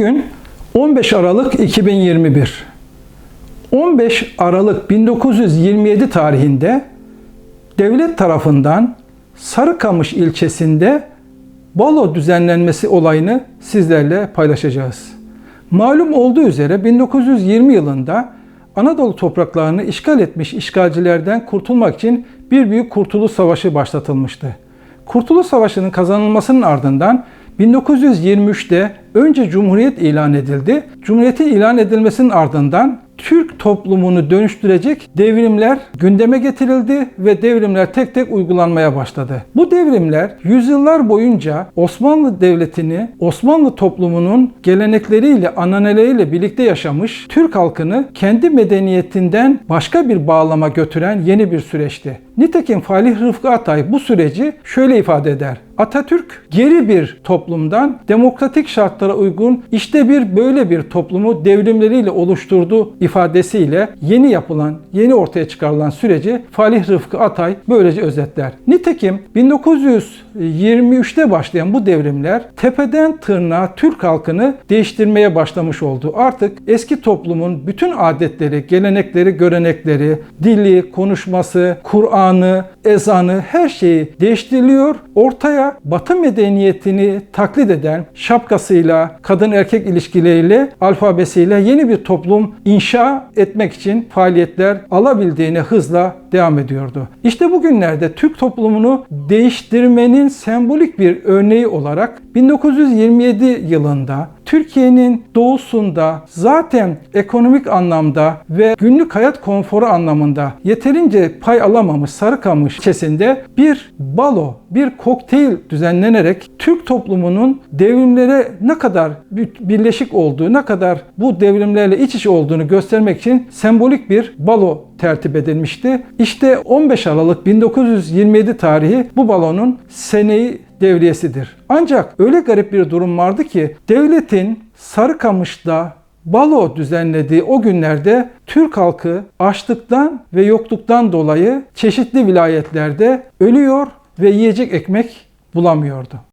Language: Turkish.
Bugün 15 Aralık 2021. 15 Aralık 1927 tarihinde devlet tarafından Sarıkamış ilçesinde balo düzenlenmesi olayını sizlerle paylaşacağız. Malum olduğu üzere 1920 yılında Anadolu topraklarını işgal etmiş işgalcilerden kurtulmak için bir büyük Kurtuluş Savaşı başlatılmıştı. Kurtuluş Savaşı'nın kazanılmasının ardından 1923'te önce Cumhuriyet ilan edildi. Cumhuriyetin ilan edilmesinin ardından Türk toplumunu dönüştürecek devrimler gündeme getirildi ve devrimler tek tek uygulanmaya başladı. Bu devrimler yüzyıllar boyunca Osmanlı Devleti'ni, Osmanlı toplumunun gelenekleriyle, ananeleriyle birlikte yaşamış Türk halkını kendi medeniyetinden başka bir bağlama götüren yeni bir süreçti. Nitekim Falih Rıfkı Atay bu süreci şöyle ifade eder. Atatürk geri bir toplumdan demokratik şartlara uygun işte bir böyle bir toplumu devrimleriyle oluşturdu ifadesiyle yeni yapılan, yeni ortaya çıkarılan süreci Falih Rıfkı Atay böylece özetler. Nitekim 1923'te başlayan bu devrimler tepeden tırnağa Türk halkını değiştirmeye başlamış oldu. Artık eski toplumun bütün adetleri, gelenekleri, görenekleri, dili, konuşması, Kur'an'ı, ezanı her şeyi değiştiriliyor. Ortaya Batı medeniyetini taklit eden şapkasıyla, kadın erkek ilişkileriyle, alfabesiyle yeni bir toplum inşa etmek için faaliyetler alabildiğine hızla devam ediyordu. İşte bugünlerde Türk toplumunu değiştirmenin sembolik bir örneği olarak 1927 yılında Türkiye'nin doğusunda zaten ekonomik anlamda ve günlük hayat konforu anlamında yeterince pay alamamış Sarıkamış ilçesinde bir balo, bir kokteyl düzenlenerek Türk toplumunun devrimlere ne kadar birleşik olduğu, ne kadar bu devrimlerle iç içe olduğunu göstermek için sembolik bir balo tertip edilmişti. İşte 15 Aralık 1927 tarihi bu balonun seneyi devriyesidir. Ancak öyle garip bir durum vardı ki devletin Sarıkamış'ta balo düzenlediği o günlerde Türk halkı açlıktan ve yokluktan dolayı çeşitli vilayetlerde ölüyor ve yiyecek ekmek bulamıyordu.